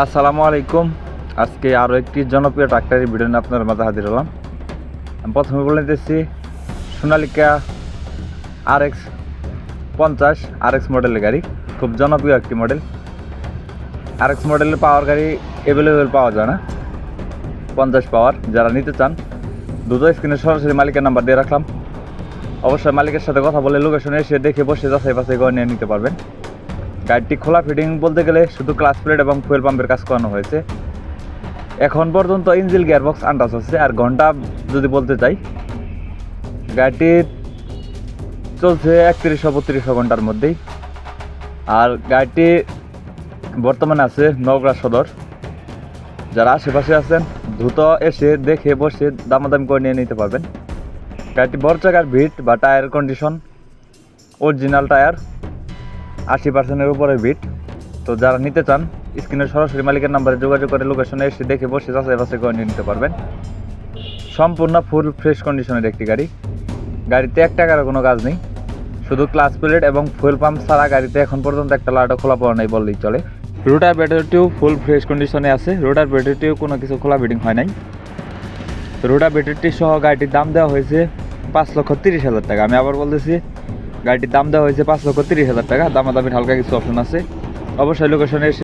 আসসালামু আলাইকুম। আজকে আরও একটি জনপ্রিয় ট্রাক্টরের ভিডিও নিয়ে আপনার মাঝে হাজির হলাম। আমি প্রথমে বলে দিতেছি, সোনালিকা আর এক্স পঞ্চাশ আর এক্স মডেলের গাড়ি, খুব জনপ্রিয় একটি মডেল আর এক্স মডেলের পাওয়ার গাড়ি অ্যাভেলেবেল পাওয়া যায় না। পঞ্চাশ পাওয়ার যারা নিতে চান, দুটো স্ক্রিনে সরাসরি মালিকের নাম্বার দিয়ে রাখলাম। অবশ্যই মালিকের সাথে কথা বলে লোকেশনে এসে দেখে বসে যাচাই বাছাই করে নিয়ে নিতে পারবেন। গাড়িটি খোলা ফিটিং বলতে গেলে শুধু ক্লাস প্লেট এবং ফুয়েল পাম্পের কাজ করানো হয়েছে। এখন পর্যন্ত ইঞ্জিল গিয়ারবক্স আন্দাজ আছে, আর ঘণ্টা যদি বলতে চাই, গাড়িটি চলছে একত্রিশশো বত্রিশশো ঘণ্টার মধ্যেই। আর গাড়িটি বর্তমানে আছে নওগাঁ সদর। যারা আশেপাশে আছেন, দ্রুত এসে দেখে বসে দামাদামি করে নিয়ে নিতে পারবেন। গাড়িটি বড় চাকার ভিট বা টায়ার কন্ডিশন, অরিজিনাল টায়ার আশি পার্সেন্টের উপরে বিট তো যারা নিতে চান স্ক্রিনের সরাসরি মালিকের নাম্বারে যোগাযোগ করে লোকেশনে এসে দেখে বসে যাচাই বাছাই করে নিতে পারবেন। সম্পূর্ণ ফুল ফ্রেশ কন্ডিশনের একটি গাড়ি। গাড়িতে এক টাকারও কোনো কাজ নেই। শুধু ক্লাস প্লেট এবং ফুয়েল পাম্প ছাড়া গাড়িতে এখন পর্যন্ত একটা লাইটও খোলা পড়া নেই বললেই চলে। রোটার ব্যাটারিটিও ফুল ফ্রেশ কন্ডিশনে আছে। রোটার ব্যাটারিটিও কোনো কিছু খোলা বিডিং হয় নাই। রোটার ব্যাটারিটি সহ গাড়িটির দাম দেওয়া হয়েছে পাঁচ লক্ষ তিরিশ হাজার টাকা। আমি আবার বলতেছি গাড়িটির দাম দেওয়া হয়েছে পাঁচ লক্ষ তিরিশ হাজার টাকা। দামাদামির হালকা কিছু অপশন আছে। অবশ্যই লোকেশনে